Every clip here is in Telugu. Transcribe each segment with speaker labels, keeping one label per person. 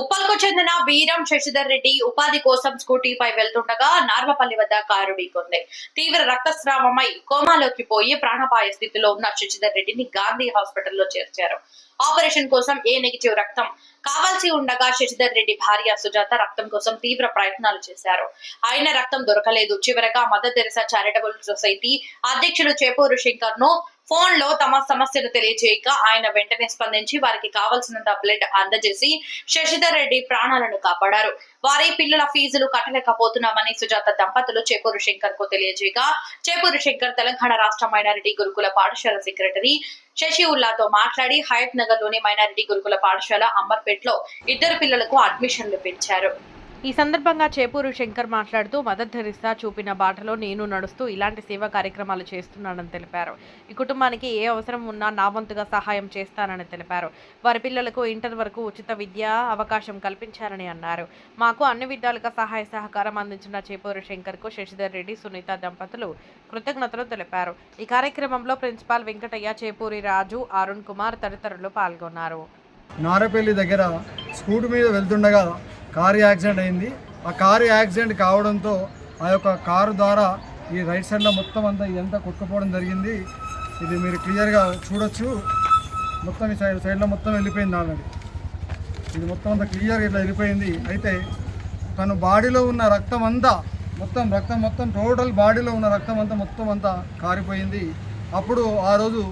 Speaker 1: ఉప్పల్కు చెందిన వీరం శశిధర్ రెడ్డి ఉపాధి కోసం స్కూటీపై వెళ్తుండగా నార్మపల్లి వద్ద కారు ఢీకొంది. తీవ్ర రక్తస్రావమై కోమాలోకి పోయి ప్రాణపాయ స్థితిలో ఉన్న శశిధర్ రెడ్డిని గాంధీ హాస్పిటల్లో చేర్చారు. ఆపరేషన్ కోసం ఏ నెగిటివ్ రక్తం కావాల్సి ఉండగా శశిధర్ రెడ్డి భార్య సుజాత రక్తం కోసం తీవ్ర ప్రయత్నాలు చేశారు. ఆయన రక్తం దొరకలేదు. చివరగా మదర్ తెరసా చారిటబుల్ సొసైటీ అధ్యక్షుడు చేపూరు శంకర్ను ఫోన్లో తమ సమస్యను తెలియజేయక ఆయన వెంటనే స్పందించి వారికి కావలసినంత బ్లడ్ అందజేసి శశిధర్ రెడ్డి ప్రాణాలను కాపాడారు. వారి పిల్లల ఫీజులు కట్టలేకపోతున్నామని సుజాత దంపతులు చేపూరు శంకర్కు తెలియజేయగా చేపూరు శంకర్ తెలంగాణ రాష్ట్ర మైనారిటీ గురుకుల పాఠశాల సెక్రటరీ శశి ఉల్లాతో మాట్లాడి హయత్ నగర్లోని మైనారిటీ గురుకుల పాఠశాల అమర్పేట్లో ఇద్దరు పిల్లలకు అడ్మిషన్లు పెంచారు.
Speaker 2: ఈ సందర్భంగా చేపూరు శంకర్ మాట్లాడుతూ మదర్ తెరిసా చూపిన బాటలో నేను నడుస్తూ ఇలాంటి సేవా కార్యక్రమాలు చేస్తున్నానని తెలిపారు. ఈ కుటుంబానికి ఏ అవసరం ఉన్నా నా వంతుగా సహాయం చేస్తానని తెలిపారు. వారి పిల్లలకు ఇంటర్ వరకు ఉచిత విద్యా అవకాశం కల్పించారని అన్నారు. మాకు అన్ని విధాలుగా సహాయ సహకారం అందించిన చేపూరు శంకర్కు శశిధర్ రెడ్డి సునీత దంపతులు కృతజ్ఞతలు తెలిపారు. ఈ కార్యక్రమంలో ప్రిన్సిపాల్ వెంకటయ్య చేపూరి రాజు అరుణ్ కుమార్ తదితరులు పాల్గొన్నారు.
Speaker 3: నారపల్లి దగ్గర స్కూటర్ మీద వెళ్తుండగా కారు యాక్సిడెంట్ అయింది. ఆ కారు యాక్సిడెంట్ కావడంతో ఆ యొక్క కారు ద్వారా ఈ రైట్ సైడ్లో మొత్తం అంతా ఇదంతా కొట్టుకుపోవడం జరిగింది. ఇది మీరు క్లియర్గా చూడొచ్చు. మొత్తం ఈ సైడ్ సైడ్లో మొత్తం వెళ్ళిపోయింది ఆల్రెడీ ఇది మొత్తం అంతా క్లియర్గా ఇట్లా వెళ్ళిపోయింది. అయితే తను బాడీలో ఉన్న రక్తం అంతా మొత్తం రక్తం మొత్తం టోటల్ బాడీలో ఉన్న రక్తం అంతా మొత్తం అంతా కారిపోయింది. అప్పుడు ఆ రోజు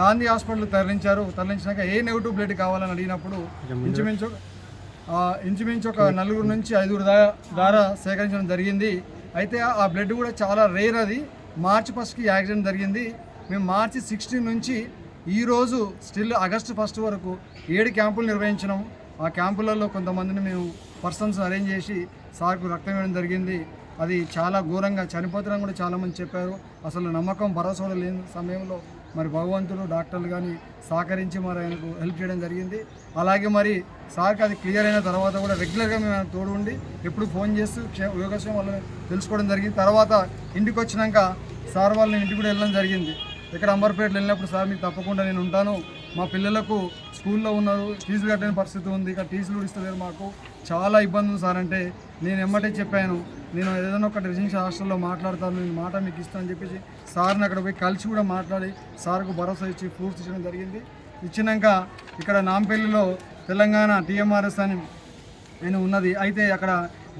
Speaker 3: గాంధీ హాస్పిటల్ తరలించారు. తరలించినాక ఏ నెగిటివ్ బ్లడ్ కావాలని అడిగినప్పుడు ఇంచుమించు ఇంచుమించు ఒక నలుగురు నుంచి ఐదుగురు దా ద్వారా సేకరించడం జరిగింది. అయితే ఆ బ్లడ్ కూడా చాలా రేర్ అది. మార్చి ఫస్ట్కి యాక్సిడెంట్ జరిగింది. మేము మార్చి సిక్స్టీన్ నుంచి ఈరోజు స్టిల్ ఆగస్టు ఫస్ట్ వరకు ఏడు క్యాంపులు నిర్వహించినాం. ఆ క్యాంపులలో కొంతమందిని మేము పర్సన్స్ అరేంజ్ చేసి సార్కు రక్తం ఇవ్వడం జరిగింది. అది చాలా ఘోరంగా చనిపోతున్నాం కూడా చాలామంది చెప్పారు. అసలు నమ్మకం భరోసా లేని సమయంలో మరి భగవంతుడు డాక్టర్లు కానీ సహకరించి మరి ఆయనకు హెల్ప్ చేయడం జరిగింది. అలాగే మరి సార్కి అది క్లియర్ అయిన తర్వాత కూడా రెగ్యులర్గా మేము ఆయన తోడు ఉండి ఎప్పుడు ఫోన్ చేస్తూ క్షే- యోగక్షేమం తెలుసుకోవడం జరిగింది. తర్వాత ఇంటికి వచ్చినాక సార్ వాళ్ళని ఇంటికి కూడా వెళ్ళడం జరిగింది. ఇక్కడ అంబర్పేటలో వెళ్ళినప్పుడు సార్ మీకు తప్పకుండా నేను ఉంటాను. మా పిల్లలకు స్కూల్లో ఉన్నారు ఫీజులు కట్టని పరిస్థితి ఉంది. ఇక టీసీలు కూడా ఇస్తలేరు మాకు. చాలా ఇబ్బంది ఉంది సార్ అంటే నేను ఎమ్మటే చెప్పాను. నేను ఏదైనా ఒక రెసిడెన్షియల్ హాస్టల్లో మాట్లాడతాను నేను మాట మీకు ఇస్తానని చెప్పేసి సార్ని అక్కడ పోయి కలిసి కూడా మాట్లాడి సార్కు భరోసా ఇచ్చి ఫ్రూట్స్ ఇచ్చడం జరిగింది. ఇచ్చినాక ఇక్కడ నాంపల్లిలో తెలంగాణ టీఎంఆర్ఎస్ అని నేను ఉన్నది. అయితే అక్కడ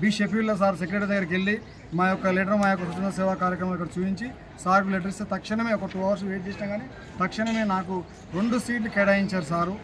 Speaker 3: బి షెఫీల్డ్లో సార్ సెక్రటరీ దగ్గరికి వెళ్ళి మా యొక్క లెటర్ మా యొక్క సూచన సేవా కార్యక్రమం ఇక్కడ చూపించి సార్కు లెటర్ ఇస్తే తక్షణమే ఒక టూ అవర్స్ వెయిట్ చేసినా కానీ తక్షణమే నాకు రెండు సీట్లు కేటాయించారు సారు.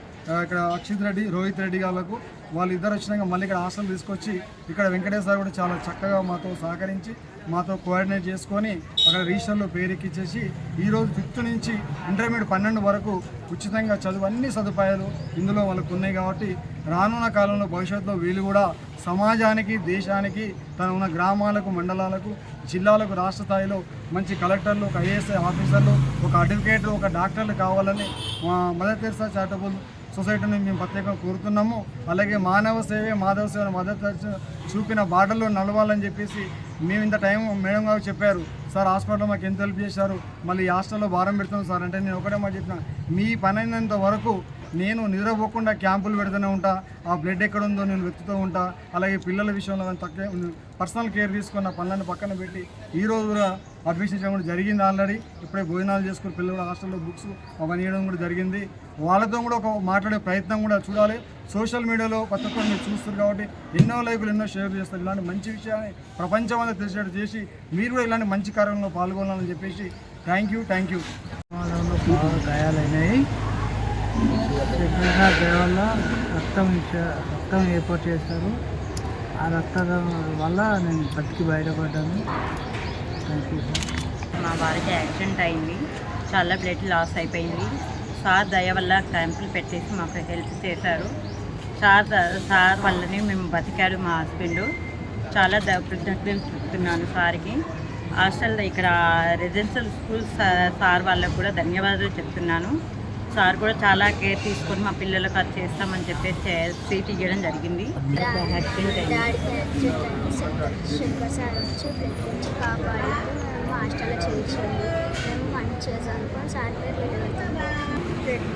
Speaker 3: ఇక్కడ అక్షిత్ రెడ్డి రోహిత్ రెడ్డి గాళ్ళకు వాళ్ళు ఇద్దరు వచ్చినాక మళ్ళీ ఇక్కడ హాస్టల్ తీసుకొచ్చి ఇక్కడ వెంకటేశ్వర సార్ కూడా చాలా చక్కగా మాతో సహకరించి మాతో కోఆర్డినేట్ చేసుకొని అక్కడ రిజిస్టర్లో పేరెక్కిచ్చేసి ఈరోజు ఫిఫ్త్ నుంచి ఇంటర్మీడియట్ పన్నెండు వరకు ఉచితంగా చదువు అన్ని సదుపాయాలు ఇందులో వాళ్ళకు ఉన్నాయి కాబట్టి రానున్న కాలంలో భవిష్యత్తులో వీళ్ళు కూడా సమాజానికి దేశానికి తన ఉన్న గ్రామాలకు మండలాలకు జిల్లాలకు రాష్ట్ర స్థాయిలో మంచి కలెక్టర్లు ఒక ఐఏఎస్ ఆఫీసర్లు ఒక అడ్వకేట్ ఒక డాక్టర్లు కావాలని మా మదర్ తెరిసా చారిటబుల్ సొసైటీని మేము ప్రత్యేకంగా కోరుతున్నాము. అలాగే మానవ సేవే మాధవ సేవ మద్దతు చూపిన బాటల్లో నడవాలని చెప్పేసి మేము ఇంత టైం మేడం గారు చెప్పారు. సార్ హాస్పిటల్లో మాకు ఎంత హెల్ప్ చేశారు? మళ్ళీ ఈ హాస్టల్లో భారం పెడుతున్నాం సార్ అంటే నేను ఒకటే మాట చెప్పిన. మీ పని అయినంత వరకు నేను నిద్రపోకుండా క్యాంపులు పెడుతూనే ఉంటా. ఆ బ్లడ్ ఎక్కడ ఉందో నేను వెతుకుతూ ఉంటా. అలాగే పిల్లల విషయంలో కానీ తక్కువ పర్సనల్ కేర్ తీసుకున్న పనులను పక్కన పెట్టి ఈ రోజు కూడా అడ్మిషన్ చేయడం కూడా జరిగింది ఆల్రెడీ. ఇప్పుడే భోజనాలు చేసుకుని పిల్లలు హాస్టల్లో బుక్స్ అవన్నీ ఇవ్వడం కూడా జరిగింది. వాళ్ళతో కూడా ఒక మాట్లాడే ప్రయత్నం కూడా చూడాలి. సోషల్ మీడియాలో ప్రతి ఒక్కరు మీరు చూస్తారు కాబట్టి ఎన్నో లైకులు ఎన్నో షేర్ చేస్తారు. ఇలాంటి మంచి విషయాన్ని ప్రపంచం అంతా తెలిసేట్టు చేసి మీరు కూడా ఇలాంటి మంచి కార్యక్రమంలో పాల్గొనాలని చెప్పేసి థ్యాంక్ యూ థ్యాంక్ యూ.
Speaker 4: బాగా గాయాలైనాయి. రక్తం రక్తం ఏర్పాటు చేశారు. ఆ రక్తదానం వల్ల నేను బతికి బయటపడ్డాను.
Speaker 5: మా వారికి యాక్సిడెంట్ అయింది. చాలా బ్లడ్ లాస్ అయిపోయింది. సార్ దయ వల్ల క్యాంపులు పెట్టేసి మాకు హెల్ప్ చేశారు. సార్ సార్ వల్లనే మేము బతికాడు మా హస్బెండ్. చాలా కృతజ్ఞతలు చెప్తున్నాను సార్కి. హాస్టల్ ఇక్కడ రెసిడెన్షియల్ స్కూల్ సార్ వాళ్ళకు కూడా ధన్యవాదాలు చెప్తున్నాను. సార్ కూడా చాలా కేర్ తీసుకొని మా పిల్లలకు అది చేస్తామని చెప్పేసి సీట్ ఇవ్వడం జరిగింది.
Speaker 6: హాస్టల్లో చేయించండి మేము పని చేసాం సార్ పేరు